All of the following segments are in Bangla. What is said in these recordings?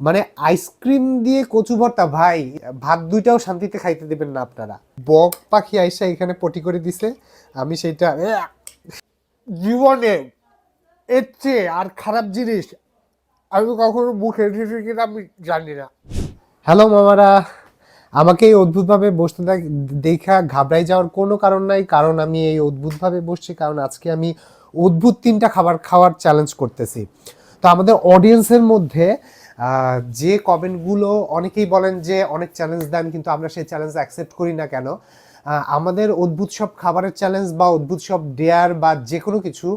মানে আইসক্রিম দিয়ে কচু ভর্তা, ভাই, ভাত দুইটাও শান্তিতে খাইতে দেবেন না আপনারা বক পাখি আইসা এখানে পটি করে দিছে, আমি সেইটা! জীবনে, এর চেয়ে আর খারাপ জিনিস আমি কখনো মুখে এসেছি কিনা আমি জানি না হ্যালো মামারা, আমাকে এই অদ্ভুতভাবে বসতে দেখ- ঘাবড়াই যাওয়ার কোনো কারণ নাই, কারণ আমি এই অদ্ভুতভাবে বসছি, কারণ আজকে আমি অদ্ভুত তিনটা খাবার খাওয়ার চ্যালেঞ্জ করতেছি তো আমাদের অডিয়েন্সের মধ্যে যে কমেন্টগুলো অনেকেই বলেন যে অনেক চ্যালেঞ্জ দেন কিন্তু আমরা সেই চ্যালেঞ্জ অ্যাকসেপ্ট করি না কেন? আমাদের অদ্ভুত সব খাবারের চ্যালেঞ্জ বা অদ্ভুত সব ডেয়ার বা যে কোনো কিছু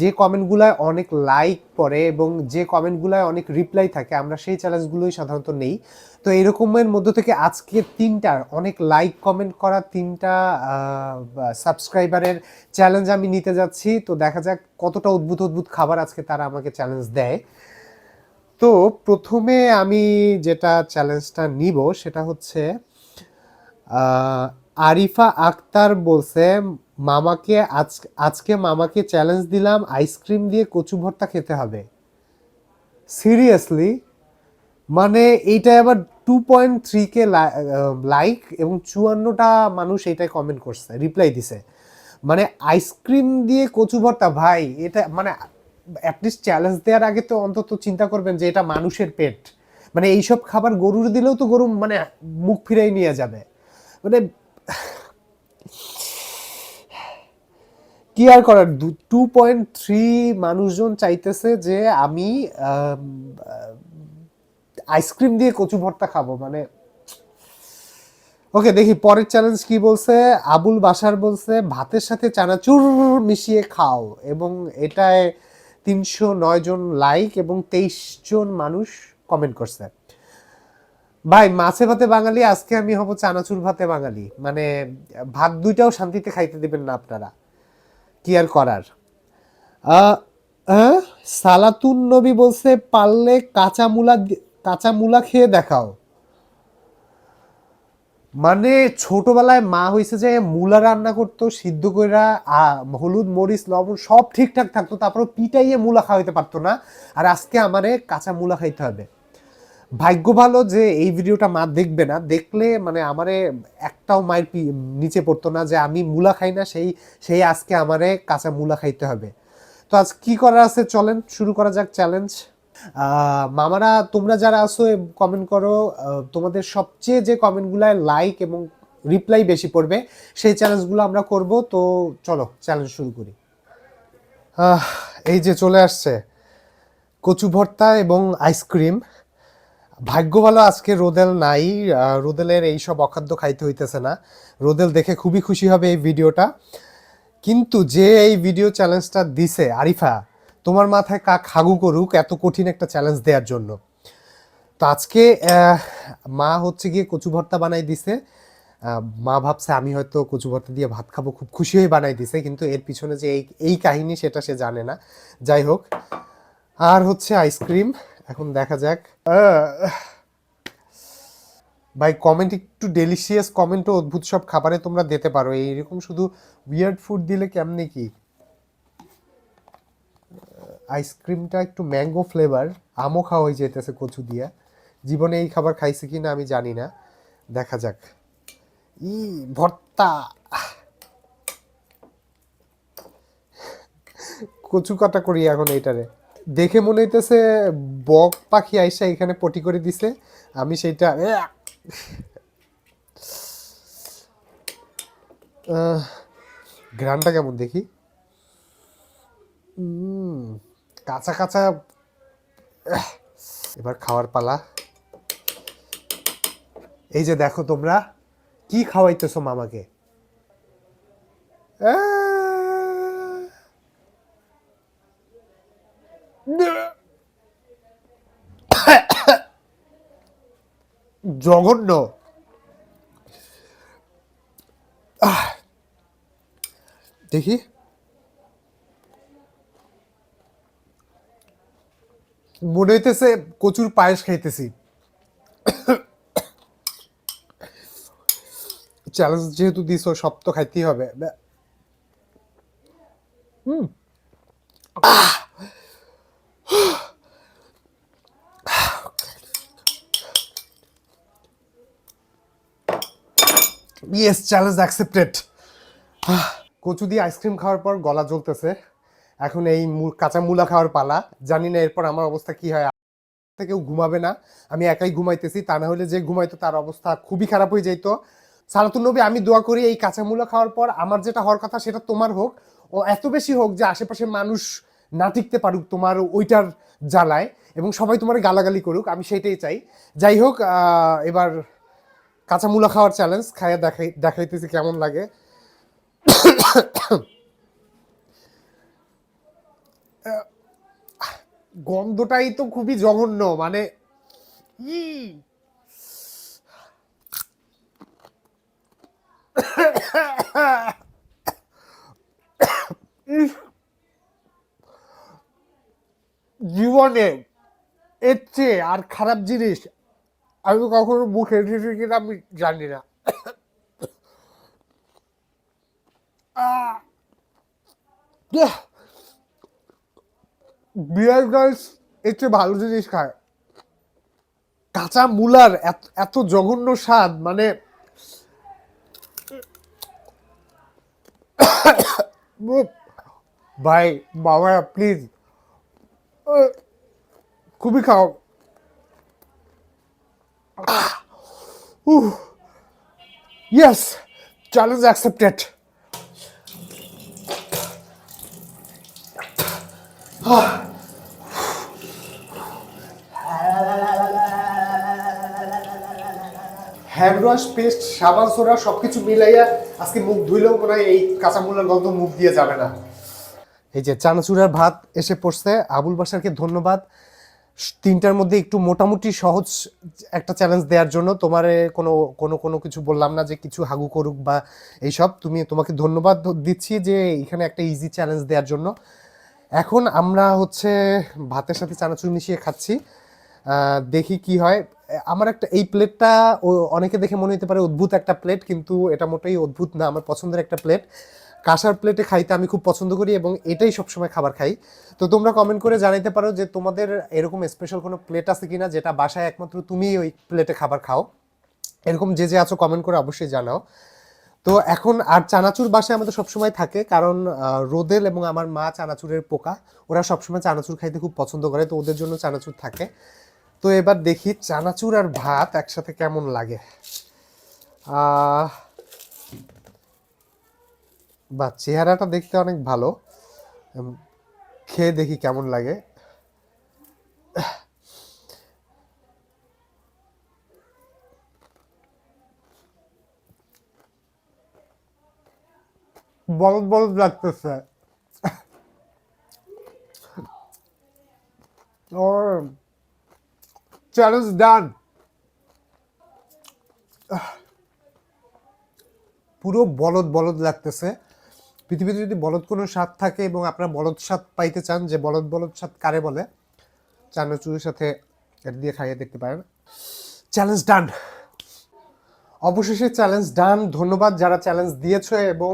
যে কমেন্টগুলায় অনেক লাইক পড়ে এবং যে কমেন্টগুলায় অনেক রিপ্লাই থাকে, আমরা সেই চ্যালেঞ্জগুলোই সাধারণত নেই। তো এরকমের মধ্য থেকে আজকে তিনটা, অনেক লাইক কমেন্ট করা তিনটা সাবস্ক্রাইবারের চ্যালেঞ্জ আমি নিতে যাচ্ছি। তো দেখা যাক কতটা অদ্ভুত অদ্ভুত খাবার আজকে তারা আমাকে চ্যালেঞ্জ দেয়। তো প্রথমে আমি যেটা চ্যালেঞ্জটা নিব সেটা হচ্ছে আরিফা আক্তার বলছে, মামাকে আজ, আজকে মামাকে চ্যালেঞ্জ দিলাম আইসক্রিম দিয়ে কচু ভর্তা খেতে হবে। সিরিয়াসলি মানে এইটা আবার two point three K like এবং চুয়ান্নটা মানুষ এটাই কমেন্ট করছে রিপ্লাই দিছে। মানে আইসক্রিম দিয়ে কচু ভর্তা, ভাই, এটা মানে অ্যাটলিস্ট চ্যালেঞ্জ দেওয়ার আগে তো অন্তত চিন্তা করবেন যে এটা মানুষের পেট। মানে এইসব খাবার গরুর দিলেও তো গরু মানে মুখ ফিরাই নিয়ে যাবে। মানে কি আর করার? টু পয়েন্ট থ্রি মানুষজন চাইতেছে যে আমি আইসক্রিম দিয়ে কচু ভর্তা খাব মানে ওকে দেখি, পরের চ্যালেঞ্জ কি বলছে? আবুল বাসার বলছে, ভাতের সাথে চানাচুর মিশিয়ে খাও এবং এটায় তিনশো নয় জন লাইক এবং তেইশ জন মানুষ কমেন্ট করছে। ভাই মাছে ভাতে বাঙালি আজকে আমি হব চানাচুর ভাতে বাঙালি। মানে ভাত দুইটাও শান্তিতে খাইতে দেবেন না আপনারা। কি আর করার? আহ, সালাতুন নবী বলছে পারলে কাঁচা মুলা কাঁচা মুলা খেয়ে দেখাও। মানে ছোটবেলায় মা হয়েছে যে মুলা রান্না করতো, সিদ্ধ কইরা হলুদ, মরিচ, লবণ সব ঠিকঠাক থাকতো তারপর পিটাইয়ে মুলা খাওয়াইতে পারতো না। আর আজকে আমারে কাঁচা মুলা খাইতে হবে। ভাগ্য ভালো যে এই ভিডিওটা মা দেখবে না, দেখলে মানে আমারে একটাও মায়ের নিচে পড়তো না যে আমি মুলা খাই না, সেই সেই আজকে আমারে কাঁচা মুলা খাইতে হবে। তো আজ কি করার আছে চলেন, শুরু করা যাক চ্যালেঞ্জ মামারা, তোমরা যারা আসো কমেন্ট করো। তোমাদের সবচেয়ে যে কমেন্টগুলায় লাইক এবং রিপ্লাই বেশি পড়বে, সেই চ্যালেঞ্জগুলো আমরা করব। তো চলো চ্যালেঞ্জ শুরু করি। এই যে চলে আসছে, কচু ভর্তা এবং আইসক্রিম ভাগ্য ভালো, আজকে রোদেল নাই। রোদেলের এই সব অখাদ্য খাইতে হইতেছে না। রোদেল দেখে খুবই খুশি হবে এই ভিডিওটা কিন্তু যে এই ভিডিও চ্যালেঞ্জটা দিছে, আরিফা তোমার মাথায় কাক হাগু করুক এত কঠিন একটা চ্যালেঞ্জ দেওয়ার জন্য। তো আজকে মা হচ্ছে গিয়ে কচু ভর্তা বানাই দিছে। মা ভাবছে আমি হয়তো কচু ভর্তা দিয়ে ভাত খাব, খুব খুশি হয়ে বানাই দিছে, কিন্তু এর পিছনে যে এই এই কাহিনী সেটা সে জানে না। যাই হোক, আর হচ্ছে আইসক্রিম এখন দেখা যাক। ভাই কমেন্ট একটু ডেলিশিয়াস কমেন্টও অদ্ভুত সব খাবারে তোমরা দিতে পারো। এইরকম শুধু উইয়ার্ড ফুড দিলে কেমনে কি? আইসক্রিমটা একটু ম্যাঙ্গো ফ্লেভার আমও খাওয়া হয়ে যেতেছে কচু দিয়া। জীবনে এই খাবার খাইছে কিনা আমি জানি না। দেখা যাক। ই ভর্তা! কচু কাটা করি এখন এইটারে। দেখে মনে হইতেছে বক পাখি আইসা এখানে পটি করে দিছে আমি সেইটা! আহ, কেমন দেখি? উম, কাঁচা কাঁচা এবার খাওয়ার পালা। এই যে দেখো তোমরা কি খাওয়াইতেছো মামাকে! জঘন্য। দেখি। মনে হইতেছে কচুর পায়েস খাইতেছি। চ্যালেঞ্জ যেহেতু দিছো, সব তো খাইতেই হবে। হুম। ইয়েস চ্যালেঞ্জ অ্যাকসেপ্টেড কচু দিয়ে আইসক্রিম খাওয়ার পর গলা জ্বলতেছে। এখন এই কাঁচা মূলা খাওয়ার পালা। জানি না এরপর আমার অবস্থা কি হয়। কেউ ঘুমাবে না। আমি একাই ঘুমাইতেছি, তা না হলে যে ঘুমাইতো তার অবস্থা খুবই খারাপ হয়ে যাইতো। সালাতুল নবী, আমি দোয়া করি এই কাঁচা মূলা খাওয়ার পর আমার যেটা হওয়ার কথা সেটা তোমার হোক। ও এত বেশি হোক যে আশেপাশে মানুষ না টিকতে পারুক তোমার ওইটার জ্বালায় এবং সবাই তোমার গালাগালি করুক, আমি সেটাই চাই। যাই হোক এবার কাঁচা মুলা খাওয়ার চ্যালেঞ্জ খাইয়া দেখাই দেখাইতেছি কেমন লাগে। গন্ধটাই তো খুবই জঘন্য মানে জীবনে এর চেয়ে আর খারাপ জিনিস আমি কখনো মুখে এসেছি কিনা আমি জানি না। আহ! বিয়ার গার্লস এর চেয়ে ভালো জিনিস খায়। কাঁচা মুলার এত জঘন্য স্বাদ মানে ভাই, বাবা প্লিজ খুবই খাও। Yes challenge accepted hand wash paste সাবান, সোডা, সবকিছু মিলাইয়া আজকে মুখ ধুইলেও মনে হয় এই কাঁচামুলার গন্ধ মুখ দিয়ে যাবে না। এই যে চানাচুরার ভাত এসে পড়ছে, আবুল বাসারকে ধন্যবাদ। তিনটার মধ্যে একটু মোটামুটি সহজ একটা চ্যালেঞ্জ দেওয়ার জন্য। তোমারে কোনো কোনো কোনো কিছু বললাম না যে কিছু হাগু করুক বা এইসব। তুমি, তোমাকে ধন্যবাদ দিচ্ছি যে এখানে একটা ইজি চ্যালেঞ্জ দেওয়ার জন্য। এখন আমরা হচ্ছে ভাতের সাথে চানাচুর মিশিয়ে খাচ্ছি। দেখি কি হয়। আমার একটা, এই প্লেটটা অনেকে দেখে মনে হতে পারে অদ্ভুত একটা প্লেট, কিন্তু এটা মোটেই অদ্ভুত না, আমার পছন্দের একটা প্লেট। কাঁসার প্লেটে খাইতে আমি খুব পছন্দ করি এবং এটাই সবসময় খাবার খাই। তো তোমরা কমেন্ট করে জানাতে পারো যে তোমাদের এরকম স্পেশাল কোনো প্লেট আছে কিনা, যেটা বাসায় একমাত্র তুমি ওই প্লেটে খাবার খাও। এরকম যে যে আছো কমেন্ট করে অবশ্যই জানাও। তো এখন আর চানাচুর বাসায় আমাদের সবসময় থাকে, কারণ রোদেল এবং আমার মা চানাচুরের পোকা, ওরা সবসময় চানাচুর খাইতে খুব পছন্দ করে, তো ওদের জন্য চানাচুর থাকে। তো এবার দেখি চানাচুর আর ভাত একসাথে কেমন লাগে। বা চেহারাটা দেখতে অনেক ভালো। খেয়ে দেখি কেমন লাগে। বলদ বলদ লাগতেছে। চ্যালেঞ্জ ডান পুরো বলদ বলদ লাগতেছে। পৃথিবীতে যদি বলদ কোনো স্বাদ থাকে এবং আপনারা বলদ স্বাদ পাইতে চান, যে বলদ বলদ স্বাদ কারে বলে, চানাচুরের সাথে এটা দিয়ে খাইয়ে দেখতে পারেন। চ্যালেঞ্জ ডান অবশেষে চ্যালেঞ্জ ডান ধন্যবাদ যারা চ্যালেঞ্জ দিয়েছ এবং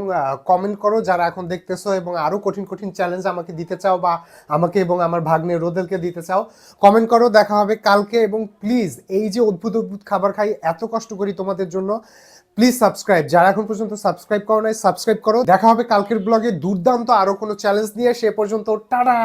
কমেন্ট করো যারা এখন দেখতেছো এবং আরও কঠিন কঠিন চ্যালেঞ্জ আমাকে দিতে চাও বা আমাকে এবং আমার ভাগ্নে রোদেলকে দিতে চাও কমেন্ট করো। দেখা হবে কালকে এবং প্লিজ এই যে অদ্ভুত অদ্ভুত খাবার খাই, এত কষ্ট করি তোমাদের জন্য। প্লিজ সাবস্ক্রাইব যারা এখন পর্যন্ত সাবস্ক্রাইব করো নাই সাবস্ক্রাইব করো। দেখা হবে কালকের ব্লগে দুর্দান্ত আরও কোনো চ্যালেঞ্জ নিয়ে। সে পর্যন্ত, টাটা!